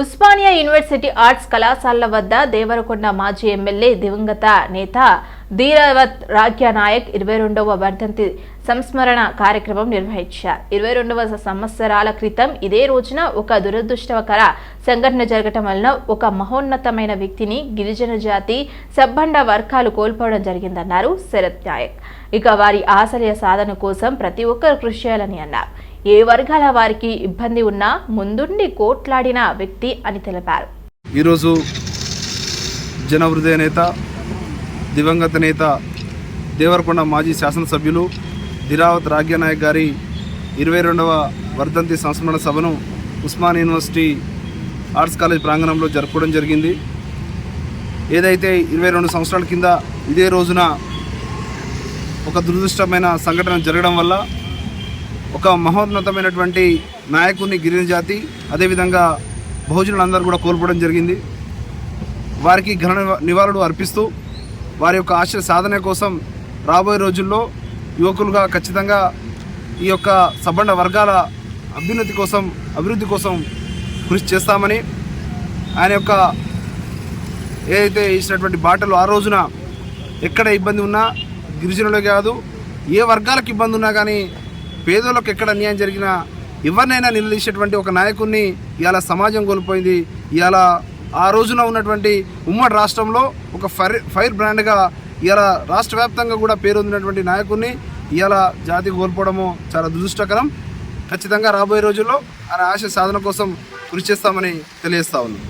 Osmania university arts కళాశాల వద్ద దేవరకొండ మాజీ ఎమ్మెల్యే దివంగత నేత ధీరవత్ రాజ్య నాయక్ ఇరవై రెండవ వర్ధంతి సంస్మరణ కార్యక్రమం నిర్వహించారు. ఇరవై రెండవ సంవత్సరాల క్రితం ఇదే రోజున ఒక దురదృష్టకర సంఘటన జరగటం వలన ఒక మహోన్నతమైన వ్యక్తిని గిరిజన జాతి సబ్బండ వర్గాలు కోల్పోవడం జరిగిందన్నారు శరత్ నాయక్. ఇక వారి ఆశయ సాధన కోసం ప్రతి ఒక్కరు కృషి చేయాలని అన్నారు. ఏ వర్గాల వారికి ఇబ్బంది ఉన్నా ముందుండి కోట్లాడిన వ్యక్తి అని తెలిపారు. ఈరోజు జనహృదయ నేత దివంగత నేత దేవరకొండ మాజీ శాసనసభ్యులు దిరావత్ రాగ్యనాయక్ గారి ఇరవై రెండవ వర్ధంతి సంస్మరణ సభను ఉస్మాన్ యూనివర్సిటీ ఆర్ట్స్ కాలేజ్ ప్రాంగణంలో జరుపుకోవడం జరిగింది. ఏదైతే ఇరవై రెండు సంవత్సరాల కింద ఇదే రోజున ఒక దురదృష్టమైన సంఘటన జరగడం వల్ల ఒక మహోన్నతమైనటువంటి నాయకుడిని గిరిజన జాతి అదేవిధంగా బహుజనులందరూ కూడా కోల్పోవడం జరిగింది. వారికి ఘన నివాళులు అర్పిస్తూ వారి యొక్క ఆశయ సాధన కోసం రాబోయే రోజుల్లో యువకులుగా ఖచ్చితంగా ఈ యొక్క సబ్బండ వర్గాల అభ్యున్నతి కోసం అభివృద్ధి కోసం కృషి చేస్తామని ఆయన యొక్క ఏదైతే ఇచ్చినటువంటి బాటలు ఆ రోజున ఎక్కడ ఇబ్బంది ఉన్నా గిరిజనులే కాదు ఏ వర్గాలకు ఇబ్బంది ఉన్నా కానీ పేదోళ్ళకి ఎక్కడ అన్యాయం జరిగినా ఎవరినైనా నిలదీసేటువంటి ఒక నాయకుడిని ఇవాళ సమాజం కోల్పోయింది. ఇవాళ ఆ రోజున ఉన్నటువంటి ఉమ్మడి రాష్ట్రంలో ఒక ఫైర్ ఫైర్ బ్రాండ్గా ఇవాళ రాష్ట్ర వ్యాప్తంగా కూడా పేరొందినటువంటి నాయకుడిని ఇవాళ జాతి కోల్పోవడము చాలా దురదృష్టకరం. ఖచ్చితంగా రాబోయే రోజుల్లో ఆయన ఆశ సాధన కోసం కృషి చేస్తామని తెలియజేస్తా ఉన్నాం.